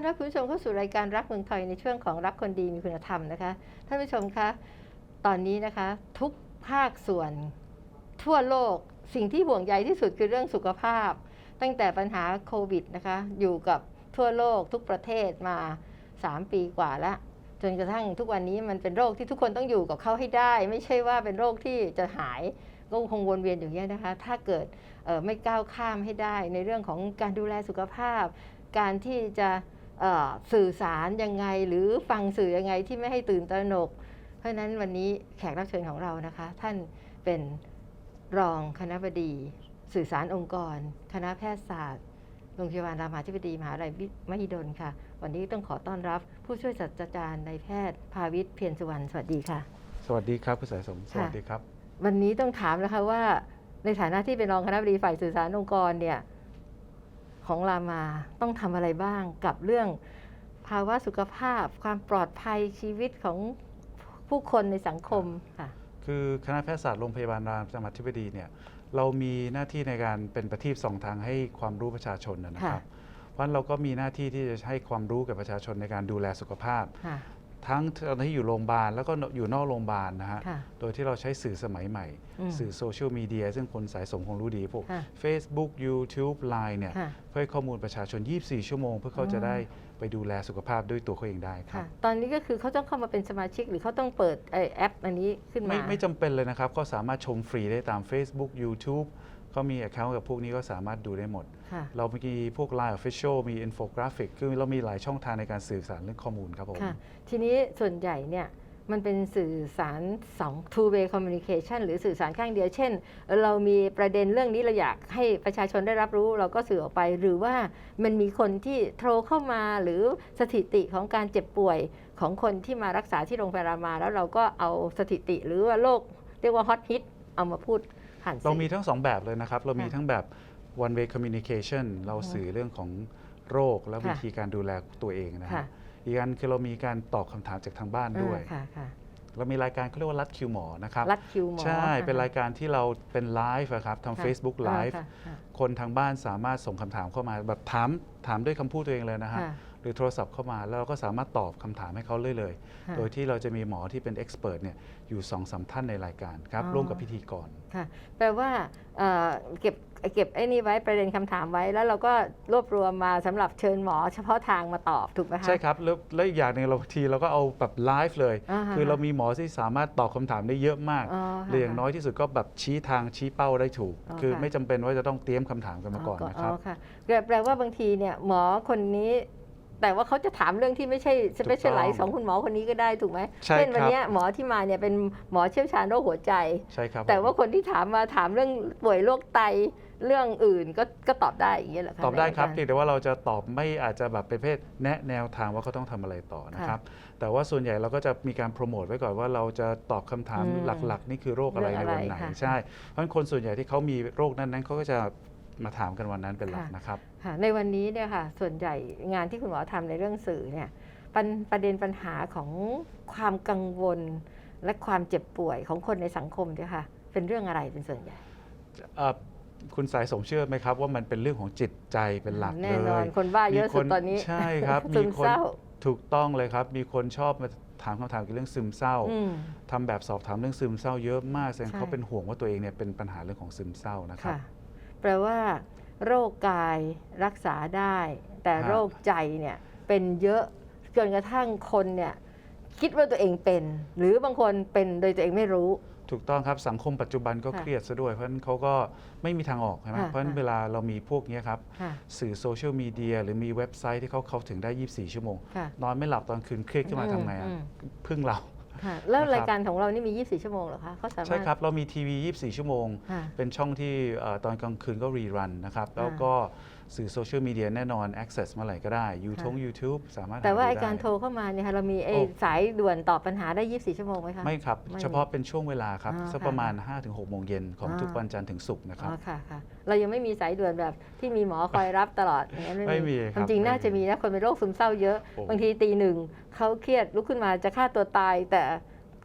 อนรับคุณผู้ชมเข้าสู่รายการรักเมืองไทยในช่วงของรักคนดีมีคุณธรรมนะคะ ท่านผู้ชมคะตอนนี้นะคะ ทุกภาคส่วนทั่วโลกสิ่งที่ห่วงใยที่สุดคือเรื่องสุขภาพ ตั้งแต่ปัญหาโควิดนะคะ อยู่กับทั่วโลกทุกประเทศมา 3 ปีกว่าแล้วจนกระทั่งทุกวันนี้มันเป็นโรคที่ทุกคนต้องอยู่กับเขาให้ได้ ไม่ใช่ว่าเป็นโรคที่จะหายก็คงวนเวียนอยู่อย่างนี้ยนะคะ ถ้าเกิดไม่ก้าวข้ามให้ได้ในเรื่องของการดูแลสุขภาพ การที่จะ สื่อสารยังไงหรือฟังสื่อยังไงที่ไม่ให้ตื่นตระหนก เพราะฉะนั้นวันนี้แขกรับเชิญของเรานะคะ ท่านเป็นรองคณบดี สื่อสารองค์กร คณะแพทยศาสตร์โรงพยาบาลรามาธิบดีมหาวิทยาลัยมหิดลค่ะ วันนี้ต้องขอต้อนรับผู้ช่วยศาสตราจารย์นายแพทย์ ภาวิทย์เพียรสุวรรณสวัสดีค่ะ สวัสดีครับคุณสายสมสค่ะวัสดีครับ วันนี้ต้องถามนะคะว่าในฐานะที่เป็นรองคณะบดีฝ่ายสื่อสารองค์กรเนี่ย ของรามาต้องทำอะไรบ้างกับเรื่องภาวะสุขภาพ ความปลอดภัยชีวิตของผู้คนในสังคมค่ะคือคณะแพทยศาสตร์โรงพยาบาลรามจังหวัดธิบดีเนี่ยเรามีหน้าที่ในการเป็นประทีปสองทางให้ความรู้ประชาชนนะนะครับ เพราะฉะนั้นเราก็มีหน้าที่ที่จะให้ความรู้กับประชาชนในการดูแลสุขภาพค่ะ ทั้งตอนที่อยู่โรงพยาบาลแล้วก็อยู่นอกโรงพยาบาลนะฮะ ค่ะ โดยที่เราใช้สื่อสมัยใหม่ อืม สื่อโซเชียลมีเดียซึ่งคนสายสมคงรู้ดีพวก ค่ะ Facebook YouTube Line เนี่ย ค่ะ เพื่อให้ข้อมูลประชาชน 24 ชั่วโมง เพื่อเขาอ๋อจะได้ไปดูแลสุขภาพด้วยตัวเขาเองได้ครัค่ะ บ ตอนนี้ก็คือเขาต้องเข้ามาเป็นสมาชิกหรือเขาต้องเปิดไอ้แอปอันนี้ขึ้นมา ไม่ไม่จำเป็นเลยนะครับ ก็สามารถชมฟรีได้ตาม Facebook YouTube เขามี account กับพวกนี้ก็สามารถดูได้หมด ค่ะ เรามีพวก Line Official มี Infographic คือเรามีหลายช่องทางในการสื่อสารเรื่องข้อมูลครับผม ค่ะ ทีนี้ส่วนใหญ่เนี่ยมันเป็นสื่อสารสอง two way communication หรือสื่อสารข้างเดียว เช่น เรามีประเด็นเรื่องนี้เราอยากให้ประชาชนได้รับรู้ เราก็สื่อออกไปหรือว่ามันมีคนที่โทรเข้ามาหรือสถิติของการเจ็บป่วยของคนที่มารักษาที่โรงพยาบาลรามา แล้วเราก็เอาสถิติหรือว่าโรคเรียกว่า hot hit เอามาพูด ผ่านสื่อเรามีทั้งสองแบบเลยนะครับ เรามีค่ะทั้งแบบ one way communication เราอือฮึสื่อเรื่องของโรคและค่ะวิธีการดูแลตัวเองนะค่ะฮะอีกอันคือเรามีการตอบคำถามจากทางบ้านด้วยอ่าค่ะค่ะเรามีรายการเขาเรียกว่ารัดคิวหมอนะครับรัดคิวหมอใช่ค่ะเป็นรายการที่เราเป็นไลฟ์อะครับทางค่ะ Facebook อ่า Live ค่ะค่ะคนทางบ้านสามารถส่งคำถามเข้ามาแบบถามถามด้วยคำพูดตัวเองเลยนะฮะค่ะ หรือโทรศัพท์เข้ามาแล้วเราก็สามารถตอบคำถามให้เขาเลยเลยค่ะโดยที่เราจะมีหมอที่เป็นเอ็กซ์เพรสเนี่ยอยู่สองสามท่านในรายการครับอ๋อร่วมกับพิธีกรค่ะแปลว่าเอ่อเก็บเก็บไอ้นี่ไว้ประเด็นคำถามไว้แล้วเราก็รวบรวมมาสำหรับเชิญหมอเฉพาะทางมาตอบถูกไหมคะใช่ครับ แล้วแล้วอีกอย่างหนึ่งเราบางทีเราก็เอาแบบไลฟ์เลยอ่าฮะคือเรามีหมอที่สามารถตอบคำถามได้เยอะมากอ๋อค่ะหรืออย่างน้อยที่สุดก็แบบชี้ทางชี้เป้าได้ถูกอ๋อคือค่ะไม่จำเป็นว่าจะต้องเตรียมคำถามกันมาก่อนนะครับค่ะแปลว่าบางทีเนี่ยหมอคนนี้ แต่ว่าเขาจะถามเรื่องที่ไม่ใช่สเปเชียลไลท์ถูกต้องของคุณหมอคนนี้ก็ได้ถูกไหมใช่เช่นวันครับเนี้ยหมอที่มาเนี่ยเป็นหมอเชี่ยวชาญโรคหัวใจใช่ครับแต่ผมว่าคนที่ถามมาถามเรื่องป่วยโรคไตเรื่องอื่นก็ก็ตอบได้อย่างเงี้ยเหรอคะตอบได้ครับในเพียงแต่ว่าเราจะตอบไม่อาจจะแบบเป็นเพศแนะแนวทางว่าเขาต้องทำอะไรต่อนะครับ แต่ว่าส่วนใหญ่เราก็จะมีการโปรโมทไว้ก่อนว่าเราจะตอบคำถามอืมหลักๆ นี่คือโรคอะไรเรื่ในองอะไรวันไหนค่ะใช่เพราะฉะนั้นคนส่วนใหญ่ที่เขามีโรคนั้นๆเขาก็จะมาถามกันวันนั้นเป็นหลักค่ะนะครับ ค่ะในวันนี้เนี่ยค่ะส่วนใหญ่งานที่คุณหมอทำในเรื่องสื่อเนี่ยปัญประเด็นปัญหาของความกังวล และความเจ็บป่วยของคนในสังคมเนี่ยค่ะเป็นเรื่องอะไรเป็นส่วนใหญ่เอ่อคุณสายสมเชื่อไหมครับ ว่ามันเป็นเรื่องของจิตใจเป็นหลักแน่เลนอนยคนบ้าเยอะมีคสุดตอนนี้ใช่ครับซึมีมคนเศร้าถูกต้องเลยครับ มีคนชอบมาถามคำถามเกี่ยวกับเรื่องซึมเศร้าอืมทำแบบสอบถามเรื่องซึมเศร้าเยอะมากแสดงใช่เขาเป็นห่วงว่าตัวเองเนี่ยเป็นปัญหาเรื่องของซึมเศร้านะครับค่ะแปลว่า โรคกายรักษาได้ แต่ฮะโรคใจเนี่ยเป็นเยอะจนกระทั่งคนเนี่ยคิดว่าตัวเองเป็น หรือบางคนเป็นโดยตัวเองไม่รู้ ถูกต้องครับสังคมปัจจุบันก็ค่ะเครียดซะด้วย เพราะฉะนั้นเขาก็ไม่มีทางออกใช่ไหมค่ะเพราะฉะนั้นค่ะเวลาเรามีพวกเนี้ยครับค่ะสื่อโซเชียลมีเดียหรือมีเว็บไซต์ที่เขาเข้าถึงได้ 24 ชั่วโมงค่ะนอนไม่หลับตอนคืนเครียดขึ้นมาทำไงอะอืมพึ่งเรา ค่ะแล้วนะครับรายการของเรานี่มี 24 ชั่วโมงเหรอคะเขาสามารถ ใช่ครับ เรามีทีวี 24 ชั่วโมง ค่ะเป็นช่องที่เอ่อตอนกลางคืนก็รีรันนะครับ แล้วก็ สื่อโซเชียลมีเดียแน่นอน Access เมื่อไหร่ก็ได้ยูทง YouTube สามารถหแต่ว่าดูไอได้ การโทรเข้ามาเนี่ยค่ะเรามีไอโอ้ สายด่วนตอบปัญหาได้ 24 ชั่วโมงไหมคะ ไม่ครับ ไม่เฉพาะเป็นช่วงเวลาครับ อ๋อสักค่ะประมาณ 5-6 โมงเย็นของอ่า ทุกวันจันทร์ถึงศุกร์นะครับอ๋อค่ะค่ะเรายังไม่มีสายด่วนแบบที่มีหมอคอยรับตลอดอย่างนั้นไม่มีคครับวามจริงไม่น่าจะมีมีนะคนเป็นโรคซึมเศร้าเยอะ โอ้ บางทีตีหนึ่งเขาเครียดลุกขึ้นมาจะฆ่าตัวตาย แต่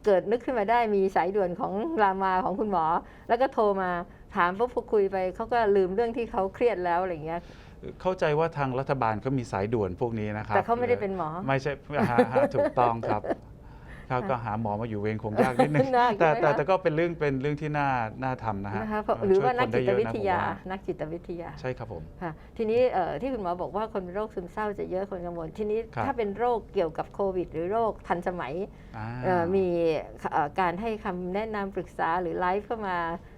เกิดนึกขึ้นมาได้มีสายด่วนของรามาของคุณหมอ แล้วก็โทรมา ถามปุ๊บพอคุยไปเขาก็ลืมเรื่องที่เขาเครียดแล้วอะไรอย่างเงี้ย เข้าใจว่าทางรัฐบาลก็มีสายด่วนพวกนี้นะครับแต่เขาไม่ได้เป็นหมอ ไม่ใช่ฮะฮะถูกต้องครับครับก็หาหมอมาอยู่เวรคงยากนิดนึง ยากอยู่แต่ไหมแต่คะ แต่ก็เป็นเรื่องเป็นเรื่องที่น่าน่าทำนะฮะนะคะเพราะเอ่อหรือว่าช่ยนักคจิได้ตเยอะวินะทผมยาว่านักจิตวิทยาใช่ครับผม ค่ะทีนี้เอ่อที่คุณหมอบอกว่าคนเป็นโรคซึมเศร้าจะเยอะคนกังวลทีนี้ครับ ถ้าเป็นโรคเกี่ยวกับโควิด หรือโรคทันสมัยอ่า เอ่อมีเอ่อการให้คำแนะนำปรึกษาหรือไลฟ์เข้ามาเอ่อ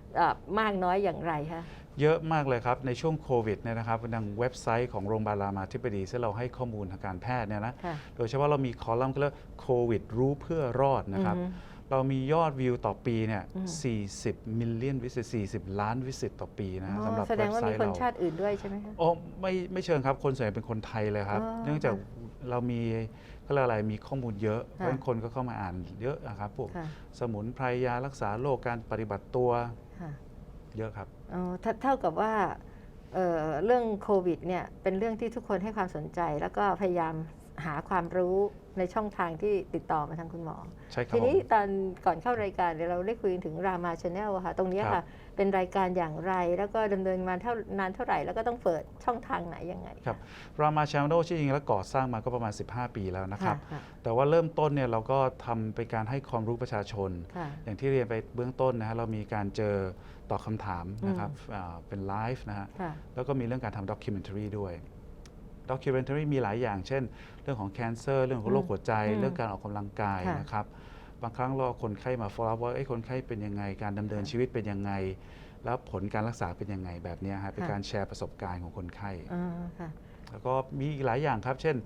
มากน้อยอย่างไรคะเยอะมากเลยครับ ในช่วงโควิดเนี่ยนะครับทางเว็บไซต์ของโรงพยาบาลรามาธิบดีซึ่งเราให้ข้อมูลทางการแพทย์เนี่ยนะค่ะ โดยเฉพาะเรามีคอลัมน์ก็เรียกโควิดรู้เพื่อรอดนะครับ อือฮึ เรามียอดวิวต่อปีเนี่ยอืม 40 มิลเลียนวิสิต40 ล้านวิสิตต่อปีนะอ๋อสำหรับแสดเว็งบว่าไซมีต์คนเรา ชาติอื่นด้วยใช่ไหมคะโอ้ไม่ไม่เชิงครับ คนส่วนใหญ่เป็นคนไทยเลยครับ อ๋อเนื่องจากเรามีเขาเรียกอะไรมีข้อมูลเยอะเพค่ะราะฉะนั้นคนก็เข้ามาอ่านเยอะนะครับพวกค่ะ สมุนไพรยารักษาโรคการปฏิบัติตัว ค่ะเยอะครับอ๋อเท่าเท่ากับว่าเอ่อเรื่องโควิดเนี่ยเป็นเรื่องที่ทุกคนให้ความสนใจ แล้วก็พยายามหาความรู้ในช่องทางที่ติดต่อมาทางคุณหมอ ใช่ครับทีผมนี้ตอนก่อนเข้ารายการเดี๋ยวเราได้คุยถึงรามาชาแนลค่ะ ตรงเนี้ยครัค่ะ บ เป็นรายการอย่างไร แล้วก็ดำเนินมาเท่านานเท่าไหร่ แล้วก็ต้องเปิดช่องทางไหนยังไงครับรามาชาโนที่จริงแล้วก่อสร้างมาก็ประมาณ 15 ปีแล้วนะครับค่ะแต่ว่าเริ่มต้นเนี่ยเราก็ทำเป็นการให้ความรู้ประชาชนค่ะอย่างที่เรียนไปเบื้องต้นนะฮะเรามีการเจอตอบคำถามนะครับอ่าเป็นไลฟ์นะฮะค่ะแล้วก็มีเรื่องการทำด็อกิเมนท r รีด้วยด็อกิเมนท r รีมีหลายอย่าง เช่น เรื่องของแคนเซอร์เรื่องของโรคหัวใจอืมเรื่องการออกกำลังกายค่ะนะครับ บางครั้งเราเอาคนไข้มา follow up ว่าเอ้ยคนไข้เป็นยังไง การดำเนินค่ะชีวิตเป็นยังไง แล้วผลการรักษาเป็นยังไงแบบเนี้ยฮะเป็นค่ะการแชร์ประสบการณ์ของคนไข้อ่าค่ะแล้วก็มีอีกหลายอย่างครับ เช่น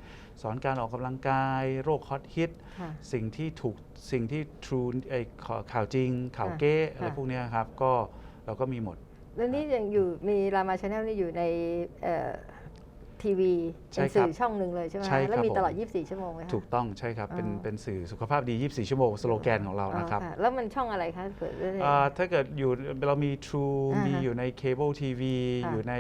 สอนการออกกำลังกาย โรคฮอตฮิตค่ะสิ่งที่ถูก สิ่งที่ true ไอ้ข่าวข่าวจริง ข่าวค่ะเก๊อะไรค่ะพวกเนี้ยครับ ก็เราก็มีหมด แล้วนี่ยังอยู่มีรามาชาแนลนี่อยู่ใน ทีวีใช่เป็นครับสื่อช่องหนึ่งเลยใช่ไหมใช่ครับแล้วมีตลอด ผม 24 ชั่วโมงไหมคะ ถูกต้องใช่ครับ เป็นอ๋อ เป็นสื่อสุขภาพดี 24 ชั่วโมงสโลแกนของเรานะครับ อ๋อแล้วมันช่องอะไรคะเปิดได้เลย อ่าถ้าเกิดอยู่เรามี True อ่าฮะมีอยู่ในเคเบิลทีวีค่ะอยู่ใน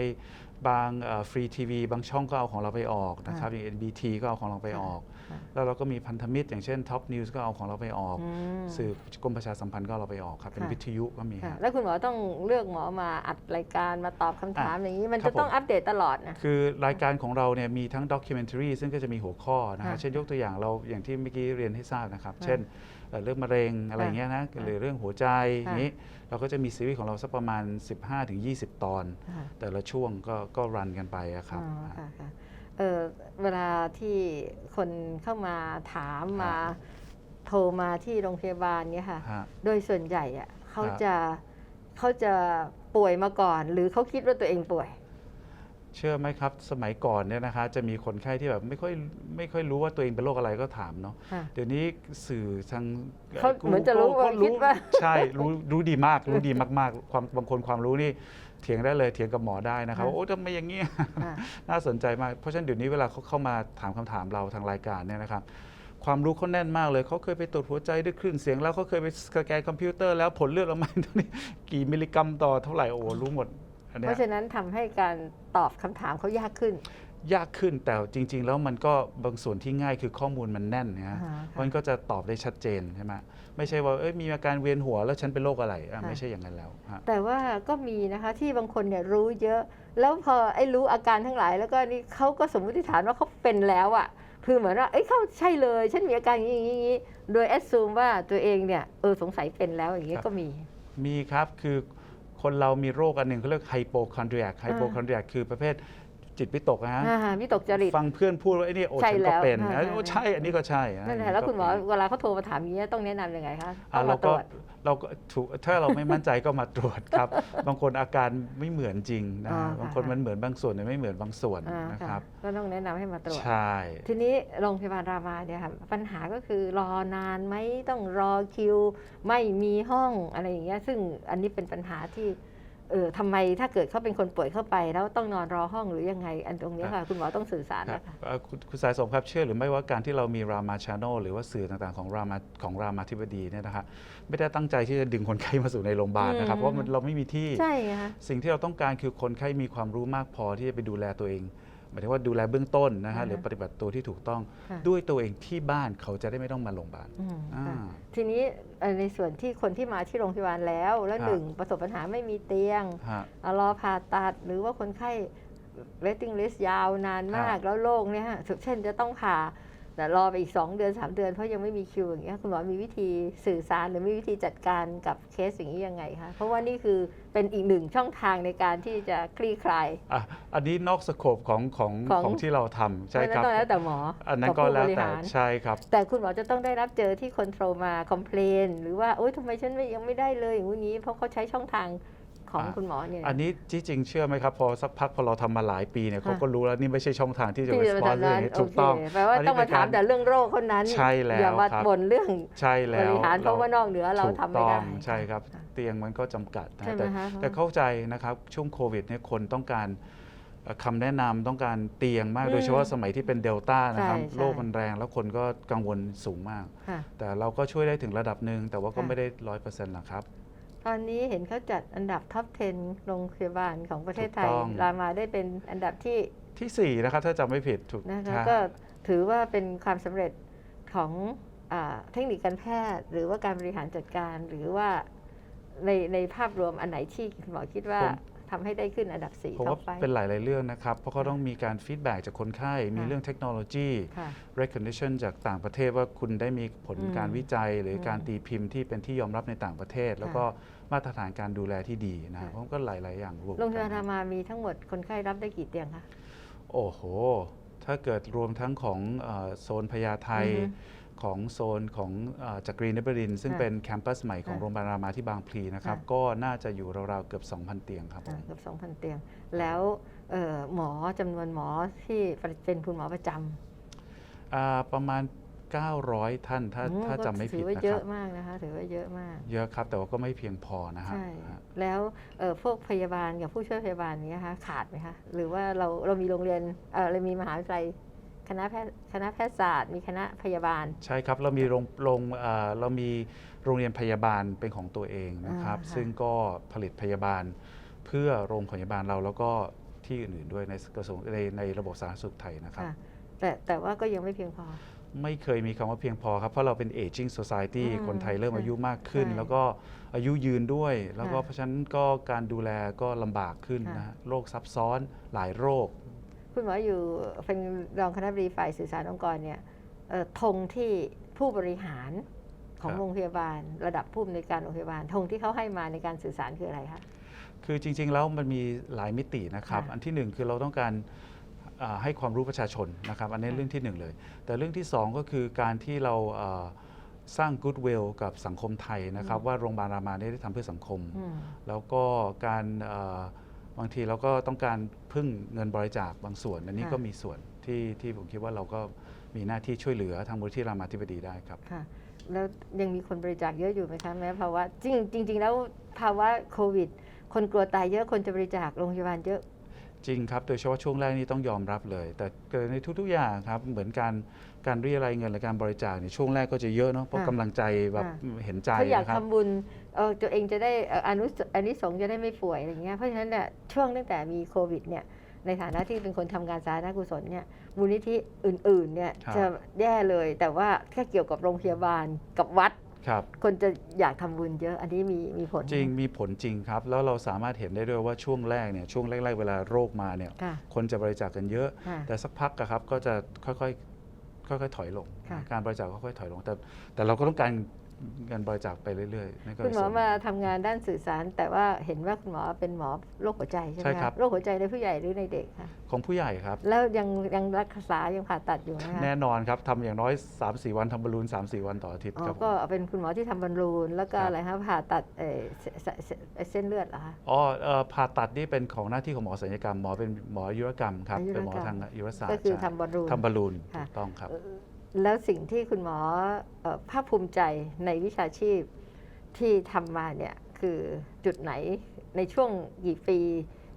บางฟรีทีวีบางช่องก็เอาของเราไปออกนะครับอ่าอย่าง NBT ก็เอาของเราไปออกค่ะแล้วเราก็มีพันธมิตร อย่างเช่น Top News ก็เอาของเราไปออกอืมสื่อกรมประชาสัมพันธ์ก็เอาเราไปออกครับเป็นค่ะวิทยุก็มีค่ะฮะแล้วคุณหมอต้องเลือกหมอมาอัดรายการมาตอบคำถามอย่างนี้ มันครัจะบผมต้องอัปเดตตลอดนะคือรายการของเราเนี่ยมีทั้งด็อกิเมนท r รีซึ่งก็จะมีหัวข้อนะฮะค่ะเช่นยกตัวอย่างเราอย่างที่เมื่อกี้เรียนให้ทราบนะครับค่ะเช่น เอ่อเรื่องมะเร็งอะไรค่ะเงี้ยนะค่ะหรือเรื่องหัวใจค่ะอย่างนี้เราก็จะมีซีรีส์ของเราสักประมาณ 15-20 ตอนค่ะแต่ละช่วงก็ก็รันกันไปอะครับอ๋อค่ะค่ะเออเวลาที่คนเข้ามาถามมาโทรมาที่โรงพยาบาลเนี่ยค่ะฮะโดยส่วนใหญ่อะเขาครับจะเขาจะป่วยมาก่อน หรือเขาคิดว่าตัวเองป่วย เชื่อไหมครับ สมัยก่อนเนี่ยนะคะจะมีคนไข้ที่แบบไม่ค่อยไม่ค่อยรู้ว่าตัวเองเป็นโรคอะไรก็ถามเนาะค่ะ เดี๋ยวนี้สื่อทางเขาเหมือนจะรู้ก็ว่าคิดว่า ใช่รู้รู้ดีมากรู้ดีมากๆ ความบางคนความรู้นี่เถียงได้เลยเถียงกับหมอได้นะครับค่ะว่าโอ้ทำไมอย่างนี้ค่ะ น่าสนใจมาก เพราะฉะนั้นเดี๋ยวนี้เวลาเขาเข้ามาถามคำถามเราทางรายการเนี่ยนะครับ ความรู้เขาแน่นมากเลย เขาเคยไปตรวจหัวใจด้วยคลื่นเสียงแล้วเขาเคยไปสแกนคอมพิวเตอร์แล้วผลเลือดออกมาเท่านี้กี่มิลลิกรัมต่อเท่าไหร่ โอ้โหรู้หมดอัน เพเนี้ยราะฉะนั้นทำให้การตอบคำถามเขายากขึ้น ยากขึ้นแต่จริง ๆ แล้วมันก็บางส่วนที่ง่ายคือข้อมูลมันแน่นนะฮะอ่าค่ะมันก็จะตอบได้ชัดเจนใช่ไหมไม่ใช่ว่าเอ้ยมีอาการเวียนหัวแล้วฉันเป็นโรคอะไรอะค่ะไม่ใช่อย่างนั้นแล้วฮะแต่ว่าก็มีนะคะที่บางคนเนี่ยรู้เยอะ แล้วพอไอ้รู้อาการทั้งหลาย แล้วก็นี่เขาก็สมมติฐานว่าเขาเป็นแล้วอะ่ะคือเหมือนว่า เอ้ยเขาใช่เลย ฉันมีอาการอย่างนี้อย่างนี้ โดยแอดซูมว่าตัวเองเนี่ย เออสงสัยเป็นแล้วอย่างนี้ครับก็มี มีครับ คือ คนเรามีโรคอันหนึ่งเขาเรียกไฮโปคอนเดรียไฮโปคอนเดรียคือประเภท จิตวิตกนะฮะอ่าวิตกจริต ฟังเพื่อนพูดว่าไอ้นี่โอ้ใช่ฉันแล้ก็วเป็นอ่า โอ้ใช่อันนี้ก็ใช่นั่นแหละแล้วคุณหมอก็เป็นเวลาเขาโทรมาถามอย่างนี้ยต้องแนะนำยังไงคะต้อะองเรามาตรก็วจ เราก็ถูกถ้าเราไม่มั่นใจก็มาตรวจครับ บางคนอาการไม่เหมือนจริงนะอ่าบางคนค่ะมันเหมือนบางส่วนแต่ไม่เหมือนบางส่วนอ่านะค่ะครับ ก็ต้องแนะนำให้มาตรวจ ใช่ ทีนี้โรงพยาบาลรามาเนี่ยค่ะปัญหาก็คือรอนานไหมต้องรอคิว ไม่มีห้องอะไรอย่างเงี้ยซึ่งอันนี้เป็นปัญหาที่ เออทำไมถ้าเกิดเขาเป็นคนป่วยเข้าไป แล้วต้องนอนรอห้องหรือยังไง อันตรงเนี้ยค่ะคุณหมอต้องสื่อสารครับนะคะเอ่อคุณคุณสายสมครับเชื่อหรือไม่ว่าการที่เรามีรามาช n น e l หรือว่าสื่อต่างๆของรามาของรามาธิบดีเนี่ยนะครับไม่ได้ตั้งใจที่จะดึงคนไข้มาสู่ในโรงพยาบาลนะครับอืมเพราะมันเราไม่มีที่ใช่ไงคะสิ่งที่เราต้องการคือคนไข้มีความรู้มากพอที่จะไปดูแลตัวเอง หมายถึงว่าดูแลเบื้องต้นนะฮะอ่าฮะหรือปฏิบัติตัวที่ถูกต้องค่ะ ด้วยตัวเองที่บ้านเขาจะได้ไม่ต้องมาโรงพยาบาล อืมอ่าค่ะทีนี้เอ่อในส่วนที่คนที่มาที่โรงพยาบาลแล้ว แล้วครับ หนึ่งประสบปัญหาไม่มีเตียง ฮะ อะรอผ่าตัดหรือว่าคนไข้ waiting list ยาวนานมากครับแล้วโรคเนี่ยฮะเช่นจะต้องผ่า แต่รอไปอีก 2 เดือน 3 เดือนเพราะยังไม่มีคิวอย่างเงี้ยคุณหมอมีวิธีสื่อสารหรือมีวิธีจัดการกับเคสอย่างนี้ยังไงคะเพราะว่านี่คือเป็นอีกหนึ่งช่องทางในการที่จะคลี่คลายอะอันนี้นอกสโคปของของของของที่เราทำใช่ครับเพาะฉะนั้นต้องแล้วแต่หมออันนั้นบก็ผู้แล้วบริแต่หารใช่ครับ แต่คุณหมอจะต้องได้รับเจอที่คนโทรมาคอมเพลนหรือว่าโอ๊ยทำไมฉันไม่ยังไม่ได้เลยอย่างนี้เพราะเขาใช้ช่องทาง ของอ่าคุณหมอเนี่ย อันนี้ที่จริงเชื่อไหมครับ พอสักพักพอเราทำมาหลายปีเนี่ยค่ะเขาก็รู้แล้วนี่ไม่ใช่ช่องทางที่จะที่จะ response ทำเรื่องนั้นนี้โอถูกเคต้องแปลว่าอันนี้ต้องมาเป็นการถามแต่เรื่องโรคคนนั้น ใช่แล้วอย่ามาครับบ่นเรื่องใช่บแล้วริหารเพราะว่านอกเหนือเราทำไม่ได้ถูกต้องใช่ครับะเตียงมันก็จำกัดนะใช่ไหมแต่คะแต่เข้าใจนะครับช่วงโควิดเนี่ยคนต้องการเอ่อคำแนะนำต้องการเตียงมากอืมโดยเฉพาะสมัยที่เป็นเดลต้านะครับใช่ใช่โรคมันแรงแล้วคนก็กังวลสูงมากค่ะแต่เราก็ช่วยได้ถึงระดับหนึ่งแต่ว่าก็ค่ะไม่ได้ร้อยเปอร์เซ็นต์หรอกครับ ตอนนี้เห็นเขาจัดอันดับท็อป 10 โรงพยาบาลของประเทศไทถูยกต้อง รามาได้เป็นอันดับที่ที่ 4 นะครับ ถ้าจำไม่ผิดถูกนะคะใช่ก็ถือว่าเป็นความสำเร็จของอาเทคนิคการแพทย์ หรือว่าการบริหารจัดการหรือว่าในในภาพรวมอันไหนที่คุณหมอคิดว่าผมทำให้ได้ขึ้นอันดับ4ผมท็อว่าปไปเป็นหลาย ๆ เรื่องนะครับ เพราะเขาต้องมีการฟีดแบ็จากคนไข้ มีค่ะเรื่องเทคโนโลยี ค่ะ recognition จากต่างประเทศว่าคุณได้มีผลอืมการวิจัย หรืออมการตีพิมพ์ที่เป็นที่ยอมรับในต่างประเทศ แล้วก็ มาตรฐานการดูแลที่ดีนะค่ะเพราะก็หลาย ๆ อย่างรวมโรงพยาบาลกัรานมามีทั้งหมดคนไข้รับได้กี่เตียงคะ โอ้โห ถ้าเกิดรวมทั้งของเอ่อโซนพญาไทอือฮึของโซนของเออจากกรีนเนบรินทร์ซึ่งค่ะเป็นแคมปัสใหม่ของค่ะโรงพยาบาลรามาที่บางพลีนะครับ ค่ะ ก็น่าจะอยู่ราว ๆ เกือบ 2,000 เตียงครับผมอ่าเกือบ2,000 เตียง แล้วเอ่อหมอจำนวนหมอที่เป็นคุณหมอประจำ อ่าประมาณ 900 ท่านถ้าอืมถ้าก็จำไม่ถืผิดอว่านะเยครัอะบมากนะคะถือว่าเยอะมาก เยอะครับแต่ว่าก็ไม่เพียงพอนะฮะใช่ฮะแล้วเอ่อพวกพยาบาลกับผู้ช่วยพยาบาลเนี้ยคะขาดไหมคะหรือว่าเราเรามีโรงเรียนเออเรามีมหาวิทยาลัยคณะแพทย์คณะแพทยศาสตร์ มีคณะพยาบาล ใช่ครับ เรามีโรงโรงเอ่อเรามีโรงเรียนพยาบาลเป็นของตัวเองนะครับอ่าค่ะซึ่งก็ผลิตพยาบาลเพื่อโรงพยาบาลเราแล้วก็ที่อื่นๆด้วยในกระทรวงในในระบบสาธารณสุขไทยนะครับค่ะแต่แต่ว่าก็ยังไม่เพียงพอ ไม่เคยมีคำว่าเพียงพอครับ เพราะเราเป็น aging society อืมคนไทยเริ่มใช่อายุมากขึ้น ใช่แล้วก็อายุยืนด้วย แล้วก็ค่ะเพราะฉะนั้นก็การดูแลก็ลำบากขึ้นค่ะ นะฮะโรคซับซ้อนหลายโรค คุณหมออยู่เป็นรองคณะบดีฝ่ายสื่อสารองค์กรเนี่ยเอ่อธงที่ผู้บริหารของครับ โรงพยาบาล ระดับผู้อำนวยการโรงพยาบาลธงที่เขาให้มาในการสื่อสารคืออะไรคะ คือจริงๆแล้วมันมีหลายมิตินะครับ ค่ะอันที่หนึ่งคือเราต้องการอ่า ให้ความรู้ประชาชนนะครับอันนี้ค่ะเรื่องที่หนึ่งเลย แต่เรื่องที่สองก็คือการที่เราอ่าสร้าง goodwill กับสังคมไทยนะครับ ว่าโรงพยาบาลรามาเนี่ยได้ทำเพื่อสังคมอืมแล้วก็การเอ่อบางทีเราก็ต้องการพึ่งเงินบริจาคบางส่วน อันนี้ค่ะก็มีส่วนที่ที่ผมคิดว่าเราก็มีหน้าที่ช่วยเหลือทางมูลที่รามาธิบดีได้ครับค่ะแล้วยังมีคนบริจาคเยอะอยู่ไหมคะแม้ภาวะจริงจริง ๆ แล้วภาวะโควิด คนกลัวตายเยอะคนจะบริจาคโรงพยาบาลเยอะ จริงครับ โดยเฉพาะช่วงแรกนี่ต้องยอมรับเลย แต่เกิดในทุกๆอย่างครับ เหมือนการการเรียรายเงินและการบริจาคในยช่วงแรกก็จะเยอะเนาะ เพราะค่ะกำลังใจแบบค่ะเห็นใจเขาอยากนะครับ ทำบุญเออตัวเองจะได้เอ่ออนุสอันนี้สงส์จะได้ไม่ป่วยอะไรเงี้ย เพราะฉะนั้นเนี่ยช่วงตั้งแต่มีโควิดเนี่ยในฐานะที่เป็นคนทำงานสาธารณกุศลเนี่ยมูลนิธิอื่นๆเนี่ยครับ จะแย่เลยแต่ว่าแค่เกี่ยวกับโรงพยาบาลกับวัด ครับคนจะอยากทำบุญเยอะอันนี้มีมีผล จริงมีผลจริงครับ แล้วเราสามารถเห็นได้ด้วยว่าช่วงแรกเนี่ยช่วงแรกๆเวลาโรคมาเนี่ยค่ะคนจะบริจาคกันเยอะค่ะแต่สักพักอะครับก็จะค่อยๆค่อยๆถอยลงค่ะการบริจาคค่อยๆถอยลงแต่แต่เราก็ต้องการ เงินบริจาคไปเรื่อยๆนั่นก็คุณหมอส่วน มาทำงานด้านสื่อสาร แต่ว่าเห็นว่าคุณหมอเป็นหมอโรคหัวใจใช่ไหมใช่ครับ โรคหัวใจในผู้ใหญ่หรือในเด็กคะของผู้ใหญ่ครับ แล้วยังยังรักษายังผ่าตัดอยู่ไหมคะแน่นอนครับทำอย่างน้อย 3-4 วันทำบอลลูน 3-4 วันต่ออาทิตย์อ๋อครับผม ก็เป็นคุณหมอที่ทำบอลลูนแล้วก็ครับ อะไรฮะผ่าตัดเอ่อเสเสเสเส้นเลือดเหรอคะ อ๋อเอ่อผ่าตัดนี่เป็นของหน้าที่ของหมอศัลยกรรม หมอเป็นหมออายุรกรรมครับ อายุรกรรม เป็นหมอทางอายุรศาสตร์ก็คือใช่ทำบอลลูน ทำบอลลูนค่ะ ถูกต้องครับเอ่อ แล้วสิ่งที่คุณหมอเอ่อภาคภูมิใจในวิชาชีพที่ทำมาเนี่ยคือจุดไหนในช่วงกี่ปี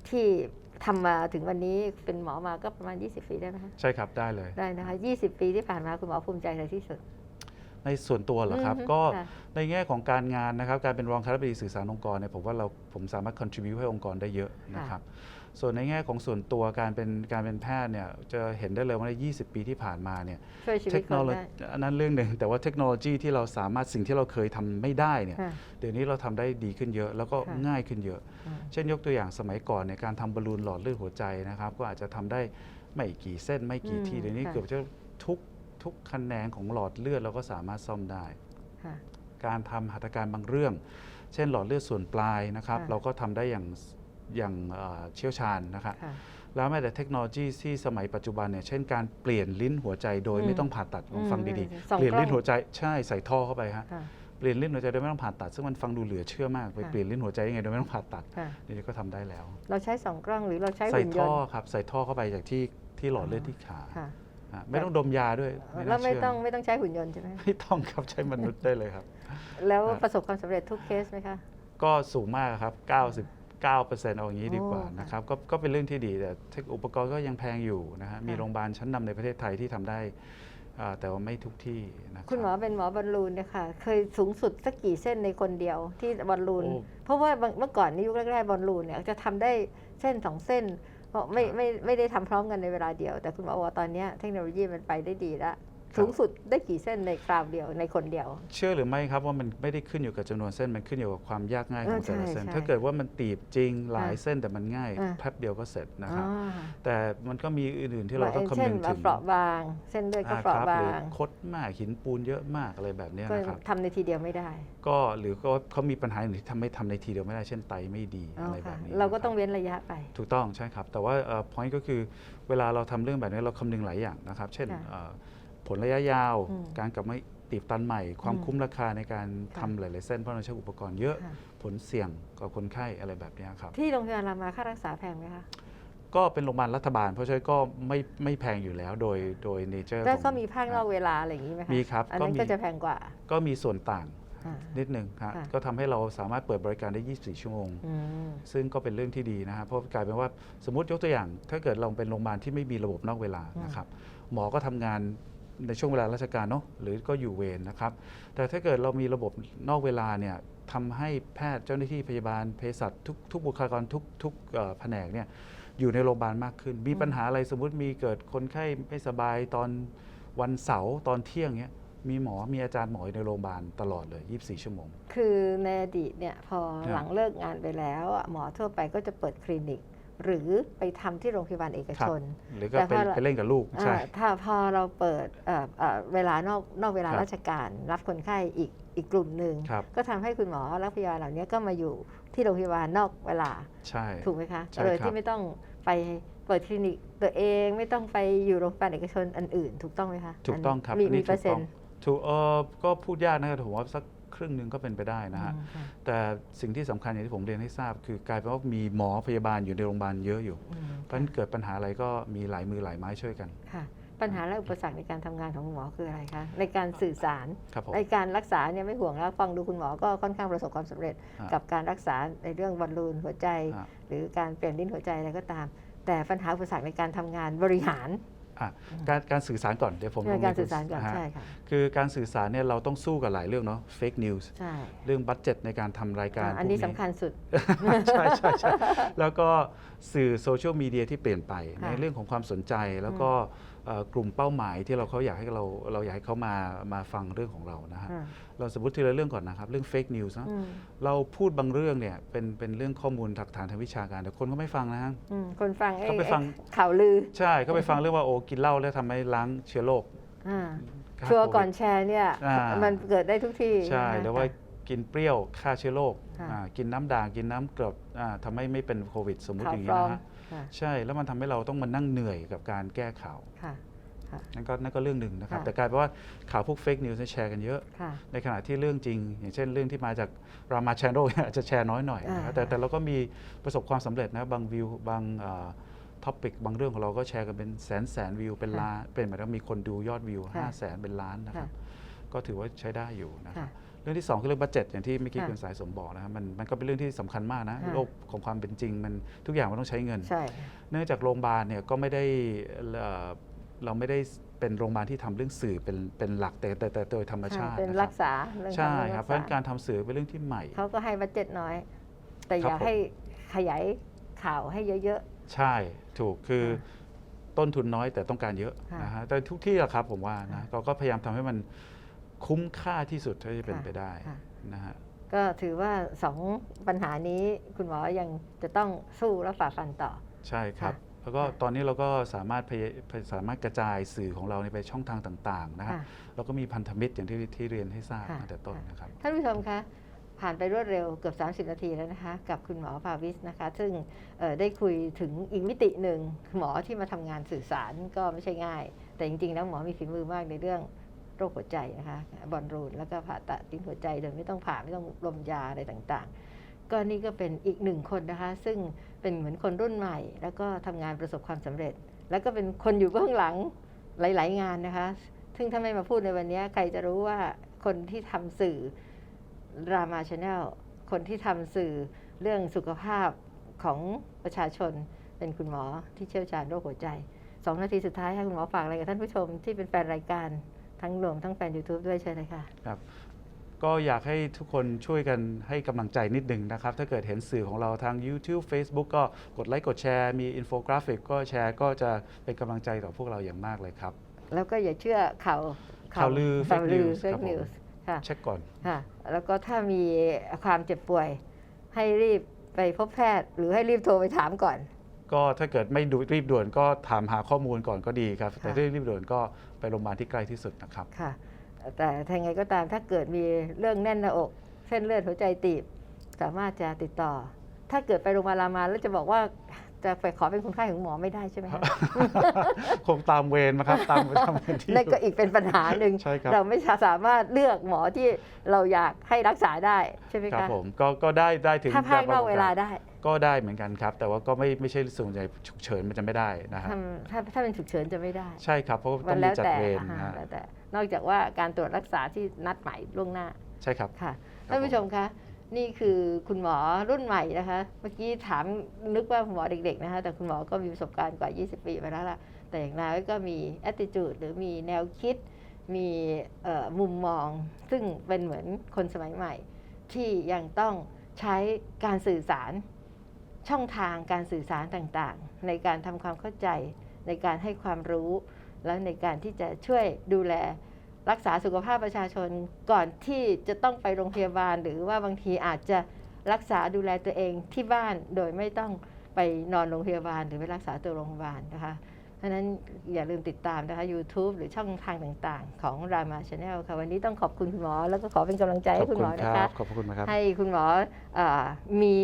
ที่ทำมาถึงวันนี้เป็นหมอมาก็ประมาณ 20 ปีได้ไหมคะใช่ครับได้เลยได้นะคะ 20 ปีที่ผ่านมาคุณหมอภูมิใจอะไรที่สุด ในส่วนตัวเหรอครับ อือฮึก็ค่ะ ในแง่ของการงานนะครับ การเป็นรองคณบดีสื่อสารองค์กรเนี่ยผมว่าเราผมสามารถ contribu ให้องค์กรได้เยอะนะครับ ส่วนในแง่ของส่วนตัวการเป็นการเป็นแพทย์เนี่ยจะเห็นได้เลยว่าใน 20 ปีที่ผ่านมาเนี่ยช่วยชีเทวิตคคโนนโลได้ยีอันนั้นเรื่องหนึ่งแต่ว่าเทคโนโลยีที่เราสามารถสิ่งที่เราเคยทำไม่ได้เนี่ยค่ะ เดี๋ยวนี้เราทำได้ดีขึ้นเยอะ แล้วก็ค่ะ ง่ายขึ้นเยอะ อืม เช่นยกตัวอย่างสมัยก่อนในยการทำบอลลูนหลอดเลือดหัวใจนะครับ ก็อาจจะทำได้ไม่กี่เส้นไม่กี่ทีอืมเดี๋ยวนี้ค่ะ เกือบจะ ทุกทุกคะแนนของหลอดเลือดเราก็สามารถซ่อมได้ ค่ะการทำหัตถการบางเรื่อง เช่นหลอดเลือดส่วนปลายนะครับค่ะเราก็ทำได้อย่างอย่างเอ่อเชี่ยวชาญนะครับ ค่ะ แล้วแม้แต่เทคโนโลยีที่สมัยปัจจุบันเนี่ย เช่นการเปลี่ยนลิ้นหัวใจโดยอืมไม่ต้องผ่าตัดลองฟังอืมดีส่องๆเปลี่ยนกล้องลิ้นหัวใจใช่ใส่ท่อเข้าไปฮะ ค่ะ เปลี่ยนลิ้นหัวใจโดยไม่ต้องผ่าตัด ซึ่งมันฟังดูเหลือเชื่อมาก ไปค่ะ เปลี่ยนลิ้นหัวใจยังไงโดยไม่ต้องผ่าตัดค่ะ เดี๋ยวนี้ก็ทำได้แล้ว เราใช้สองกล้องหรือเราใช้ใส่หุ่นยท่อนต์ ครับ ใส่ท่อเข้าไปจากที่ที่หลอดเลือดที่ขา ค่ะ ฮะไม่ต้องดมยาด้วยแล้วไม่น่าเชื่ต้องไม่ต้องใช้หุ่นยนต์ใช่ไหมไม่ต้องครับใช้มนุษย์ได้เลยครับ แล้วฮะประสบความสำเร็จทุกเคสไหมคะก็สูงมากครับ 99%เอาอย่างนี้ดีกว่าโอ้นะครับก็ก็เป็นเรื่องที่ดีแต่เทคอุปกรณ์ก็ยังแพงอยู่นะฮะมีค่ะโรงพยาบาลชั้นนำในประเทศไทยที่ทำได้อ่าแต่ว่าไม่ทุกที่นะครับคุณหมอเป็นหมอบอลลูนเนี่ยค่ะ เคยสูงสุดสักกี่เส้นในคนเดียวที่บอลลูนโอ้เพราะว่าบางเมื่อก่อนในยุคแรกๆบอลลูนเนี่ยจะทำได้เส้นสองเส้นเพราะ ไม่ครับไม่ไม่ได้ทำพร้อมกันในเวลาเดียว แต่คุณหมอบอกว่าตอนเนี้ยเทคโนโลยีมันไปได้ดีแล้วครับ สูงสุดได้กี่เส้นในคราวเดียวในคนเดียว เชื่อหรือไม่ครับว่ามันไม่ได้ขึ้นอยู่กับจำนวนเส้นมันขึ้นอยู่กับความยากง่ายของเออแต่ละใช่เส้นใช่ถ้าเกิดว่ามันตีบจริงหลายอ่าเส้นแต่มันง่ายอ่าแป๊บเดียวก็เสร็จนะครับอ่าแต่มันก็มีอื่นๆที่เราต้องเช่คำนนึงว่าถึงเปราะบาง เส้นเลือดก็อ่าเปราะครับหบารืองคดมากหินปูนเยอะมากอะไรแบบเนี้ยก็นะครับทำในทีเดียวไม่ได้ ก็หรือก็เขามีปัญหาอื่นที่ทำให้ทำในทีเดียวไม่ได้เช่นไตไม่ดีอ๋ออะไรแบค่ะบนี้เราก็นะคบต้องเว้นระยะไป ถูกต้องใช่ครับ แต่ว่าพอยต์ก็คือเวลาเราทำเรื่องแบบนี้เราคำนึงหลายอย่างนะครับ เช่นค่ะเอ่อ ผลระยะยาวอืมการกลับมาตีบตันใหม่ ความอืมคุ้มราคาในการค่ะทำหลาย ๆ เส้นเพราะเราใช้อุปกรณ์เยอะค่ะผลเสี่ยงกับคนไข้อะไรแบบเนี้ยครับ ที่โรงพยาบาลรามาค่ารักษาแพงไหมคะก็เป็นโรงพยาบาลรัฐบาล เพราะฉะนั้นก็ไม่ไม่แพงอยู่แล้วโดยโดยเนเจอร์แล้วก็มีภาคนอกเวลาอะไรอย่างนี้ไหมคะมีครับอันก็นั้นมีก็จะแพงกว่า ก็มีส่วนต่างอ่านิดนึงครับค่ะก็ทำให้เราสามารถเปิดบริการได้ 24 ชั่วโมงอืมซึ่งก็เป็นเรื่องที่ดีนะครับเพราะกลายเป็นว่าสมมติยกตัวอย่าง ถ้าเกิดเราเป็นโรงพยาบาลที่ไม่มีระบบนอกเวลาอืมนะครับหมอก็ทำงาน ในช่วงเวลาราชการเนาะหรือก็อยู่เวรนะครับ แต่ถ้าเกิดเรามีระบบนอกเวลาเนี่ยทำให้แพทย์เจ้าหน้าที่พยาบาลเภสัชทุกทุกบุคลากรทุกทุกเอ่อแผนกเนี่ยอยู่ในโรงพยาบาลมากขึ้น มีปัญหาอะไรสมมุติมีเกิดคนไข้ไม่สบายตอนวันเสาร์ตอนเที่ยงเนี้ยมีหมอมีอาจารย์หมออยู่ในโรงพยาบาลตลอดเลย 24 ชั่วโมง คือในอดีตเนี่ยพอครับหลังเลิกงานไปแล้วอะหมอทั่วไปก็จะเปิดคลินิก หรือไปทำที่โรงพยาบาลเอกชน หรือก็แต่ไปพอเราไปเล่นกับลูกใช่อ่าถ้าพอเราเปิดเอ่อเอ่อเวลานอกนอกเวลาครับราชการรับคนไข้อีกอีกกลุ่มหนึ่งครับก็ทำให้คุณหมอและพยาบาลเหล่านี้ก็มาอยู่ที่โรงพยาบาลนอกเวลาใช่ถูกไหมคะใช่โดยครับที่ไม่ต้องไปเปิดคลินิกตัวเองไม่ต้องไปอยู่โรงพยาบาลเอกชนอันอื่น ถูกต้องไหมคะถูกต้องครับมีอันมีนี้เปอร์เซ็นต์ถูกเออก็พูดยากนะครับผมว่าสัก ครึ่งหนึ่งก็เป็นไปได้นะฮะอืมค่ะแต่สิ่งที่สำคัญอย่างที่ผมเรียนให้ทราบ คือกลายเป็นว่ามีหมอพยาบาลอยู่ในโรงพยาบาลเยอะอยู่อืมเพราะฉะนั้นเกิดปัญหาอะไรก็มีหลายมือหลายไม้ช่วยกันค่ะปัญหาและอุปสรรคในการทำงานของคุณหมอคืออะไรคะ ในการสื่อสารครับผมในการรักษาเนี่ยไม่ห่วงแล้วฟังดูคุณหมอก็ค่อนข้างประสบความสำเร็จฮะกับการรักษาในเรื่องบอลลูนหัวใจฮะหรือการเปลี่ยนลิ้นหัวใจอะไรก็ตาม แต่ปัญหาอุปสรรคในการทำงานบริหาร อะการการสื่อสารก่อนเดี๋ยวผมในการสื่อสารก่อนฮะใช่ค่ะคือการสื่อสารเนี่ยเราต้องสู้กับหลายเรื่องเนาะ fake news ใช่เรื่องบัตเจ็ตในการทำรายการอ่าอันนี้พวก สำคัญสุด ใช่ใช่ใช่แล้วก็สื่อโซเชียลมีเดียที่เปลี่ยนไป ค่ะในเรื่องของความสนใจแล้วก็เอ่อ กลุ่มเป้าหมายที่เราเขาอยากให้เราเราอยากให้เขามามาฟังเรื่องของเรานะฮะอ่าเราสมมติทีละเรื่องก่อนนะครับ เรื่อง fake news นะอืมเราพูดบางเรื่องเนี่ยเป็นเป็นเรื่องข้อมูลหลักฐานทางวิชาการ แต่คนก็ไม่ฟังนะฮะอืมคนฟังไอ้เขาไปฟังไอ้ข่าวลือ ใช่เขาไปฟังเรื่องว่าโอ้กินเหล้าแล้วทำให้ล้างเชื้อโรคอ่าฆ่าชัวร์โควิดก่อนแชร์เนี่ยอ่ามัมันเกิดได้ทุกที่ใช่นะคะหรือว่ากินเปรี้ยวฆ่าเชื้อโรคค่ะอ่ากินน้ำด่างกินน้ำกรดอ่าทำให้ไม่เป็นโควิด สมมุติข่าอวย่างปลนี้อมนะฮะค่ะ ใช่แล้วมันทำให้เราต้องมานั่งเหนื่อยกับการแก้ข่าวค่ะค่ะนั่นก็นั่นก็เรื่องหนึ่งนะครับค่ะแต่กลายเป็นว่าข่าวพวกเฟกนิวส์แชร์กันเยอะค่ะในขณะที่เรื่องจริง อย่างเช่นเรื่องที่มาจากรามาช n น e l อาจจะแชร์น้อยหน่อยนะครับอ่าแต่แต่เราก็มีประสบความสำเร็จนะบางวิวบางท็อปิกบางเรื่องของเราก็แชร์กันเป็นแสนแสนวิวเป็นล้านเป็นหมายถึงว่ามีคนดูยอดวิวค่ะ5 0 0แสนเป็นล้านนะครับค่ะก็ถือว่าใช้ได้อยู่นะครับค่ะเรื่องที่2คือเรื่องบัตเจ็ตอย่างที่เมื่อกี้ค่ะคุณสายสมบอกนะครับมันมันก็เป็นเรื่องที่สำคัญมากนะค่ะโลกของความเป็นจริง มันทุกอย่างมันต้องใช้เงินใช่เนื่องจากโรงพยาบาลเนี่ยก็ไม่ได้เอ่อเราไม่ได้เป็นเป็นโรงพยาบาลที่ทำเรื่องสื่อเป็นเป็นหลักแต่แต่แต่โดยธรรมชาติเป็นนะครัรับกษาเรื่องใช่กาครับเพรัราะกฉะนั้นษาการทำสื่อเป็นเรื่องที่ใหม่เขาก็ให้บัตเจ็ตน้อย แต่ครับอยากผมให้ขยายข่าวให้เยอะใช่ถูกคือค่ะต้นทุนน้อยแต่ต้องการเยอะค่ะนะฮะแต่ทุกที่อะครับผมว่านะค่ะเราก็พยายามทำให้มัน คุ้มค่าที่สุดเท่าที่จะเป็นค่ะไปได้ค่ะนะฮะๆก็ถือว่าสองปัญหานี้คุณหมอยังจะต้องสู้และฝ่าฟันต่อ ใช่ครับค่ะแล้วก็ค่ะตอนนี้เราก็สามารถพยสามารถกระจายสื่อของเราไปช่องทางต่างๆนะฮะค่ะแล้วก็มีพันธมิตรอย่างที่ที่เรียนให้ทราบค่ะมาแต่ต้นค่ะนะครับท่านผู้ชมคะผ่านไปรวดเร็วเกือบ 30 นาทีแล้วนะคะ กับคุณหมอภาวิสนะคะ ซึ่งเอ่อได้คุยถึงอีกมิติหนึ่งหมอที่มาทำงานสื่อสารก็ไม่ใช่ง่าย แต่จริงๆแล้วหมอมีฝีมือมากในเรื่อง โรคหัวใจนะคะบอลรูนแล้วก็ผ่าตัดทิ้งหัวใจโดยไม่ต้องผ่าไม่ต้องลมยาอะไรต่างๆ ก็นี่ก็เป็นอีกหนึ่งคนนะคะ ซึ่งเป็นเหมือนคนรุ่นใหม่ แล้วก็ทำงานประสบความสำเร็จ แล้วก็เป็นคนอยู่เบื้องหลังหลาย ๆ งานนะคะ ซึ่งถ้าไม่มาพูดในวันนี้ใครจะรู้ว่าคนที่ทำสื่อรามาชาแนลคนที่ทำสื่อเรื่องสุขภาพของประชาชนเป็นคุณหมอที่เชี่ยวชาญโรคหัวใจสองนาทีสุดท้ายให้คุณหมอฝากอะไรกับท่านผู้ชมที่เป็นแฟนรายการ ทั้งรวมทั้งแฟน YouTube ด้วยเชิญเลยค่ะ ครับก็อยากให้ทุกคนช่วยกันให้กำลังใจนิดหนึ่งนะครับ ถ้าเกิดเห็นสื่อของเราทาง YouTube Facebook ก็กดไลค์กดแชร์ มีอินโฟกราฟิกก็แชร์ก็จะเป็นกำลังใจต่อพวกเราอย่างมากเลยครับ แล้วก็อย่าเชื่อข่าวข่าวลือข่าว fake ลือ news เฟครักบผมนิวส์ค่ะเช็คก่อน ค่ะ แล้วก็ถ้ามีความเจ็บป่วย ให้รีบไปพบแพทย์ หรือให้รีบโทรไปถามก่อน ก็ถ้าเกิดไม่ดูรีบด่วนก็ถามหาข้อมูลก่อนก็ดีครับ แต่ค่ะถ้ารีบด่วนก็ไปโรงพยาบาลที่ใกล้ที่สุดนะครับ ค่ะ แต่ถ้าไงก็ตามถ้าเกิดมีเรื่องแน่นหน้าอก เส้นเลือดหัวใจตีบ สามารถจะติดต่อ ถ้าเกิดไปโรงพยาบาลรามาแล้วจะบอกว่าจะไปขอเป็นคนไข้ของหมอไม่ได้ใช่ไหมคะคงตามเวรมาครับตามตามเวรที่นั่นก็อีกเป็นปัญหาหนึ่งใช่ครับเราไม่สามารถเลือกหมอที่เราอยากให้รักษาได้ใช่ไหมครับคะผมก็ก็ได้ได้ถึงถ้าพลาดนอกเวลาได้ ก็ได้เหมือนกันครับ แต่ว่าก็ไม่ไม่ใช่ส่วนใหญ่ฉุกเฉินมันจะไม่ได้นะฮะทำถ้าถ้าเป็นฉุกเฉินจะไม่ได้ ใช่ครับเพราะว่าต้มัองมีแล้วจัดแต่เวรอ่านะฮะแล้วแต่นอกจากว่าการตรวจรักษาที่นัดหมายล่วงหน้าใช่ครับค่ะครับท่านผู้ชมคะนี่คือคุณหมอรุ่นใหม่นะคะ เมื่อกี้ถามนึกว่าคุณหมอเด็กๆนะคะ แต่คุณหมอก็มีประสบการณ์กว่า 20 ปีมาแล้วล่ะ แต่อย่างน้อยก็มี attitude หรือมีแนวคิด มีเอ่อมุมมอง ซึ่งเป็นเหมือนคนสมัยใหม่ ที่ยังต้องใช้การสื่อสาร ช่องทางการสื่อสารต่างๆ ในการทำความเข้าใจ ในการให้ความรู้ และในการที่จะช่วยดูแลรักษาสุขภาพประชาชนก่อนที่จะต้องไปโรงพยาบาล หรือว่าบางทีอาจจะรักษาดูแลตัวเองที่บ้านโดยไม่ต้องไปนอนโรงพยาบาล หรือไปรักษาตัวโรงพยาบาลนะคะ เพราะฉะนั้นอย่าลืมติดตามนะคะ YouTube หรือช่องทางต่างๆ ของ Rama Channel ค่ะ วันนี้ต้องขอบคุณคุณหมอ แล้วก็ขอเป็นกำลังใจขให้อบคุณคุหณมอคนะรัคะบขอบคุณนะครับให้คุณหมอเออมี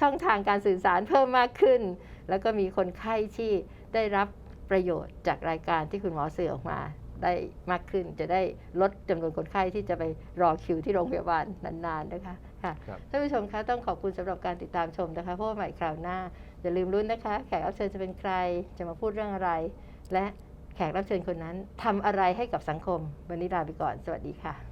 ช่องทางการสื่อสารเพิ่มมากขึ้น แล้วก็มีคนไข้ที่ได้รับประโยชน์จากรายการที่คุณหมอสื่อออกมา ได้มากขึ้น จะได้ลดจำนวนคนไข้ที่จะไปรอคิวที่โรงพยาบาลนานๆนะคะค่ะครับท่านผู้ชมคะต้องขอบคุณสำหรับการติดตามชมนะคะเพราะว่าใหม่คราวหน้า อย่าลืมรุ้นนะคะ แขกรับเชิญจะเป็นใครจะมาพูดเรื่องอะไร และแขกรับเชิญคนนั้นทำอะไรให้กับสังคม วันนี้ลาไปก่อน สวัสดีค่ะ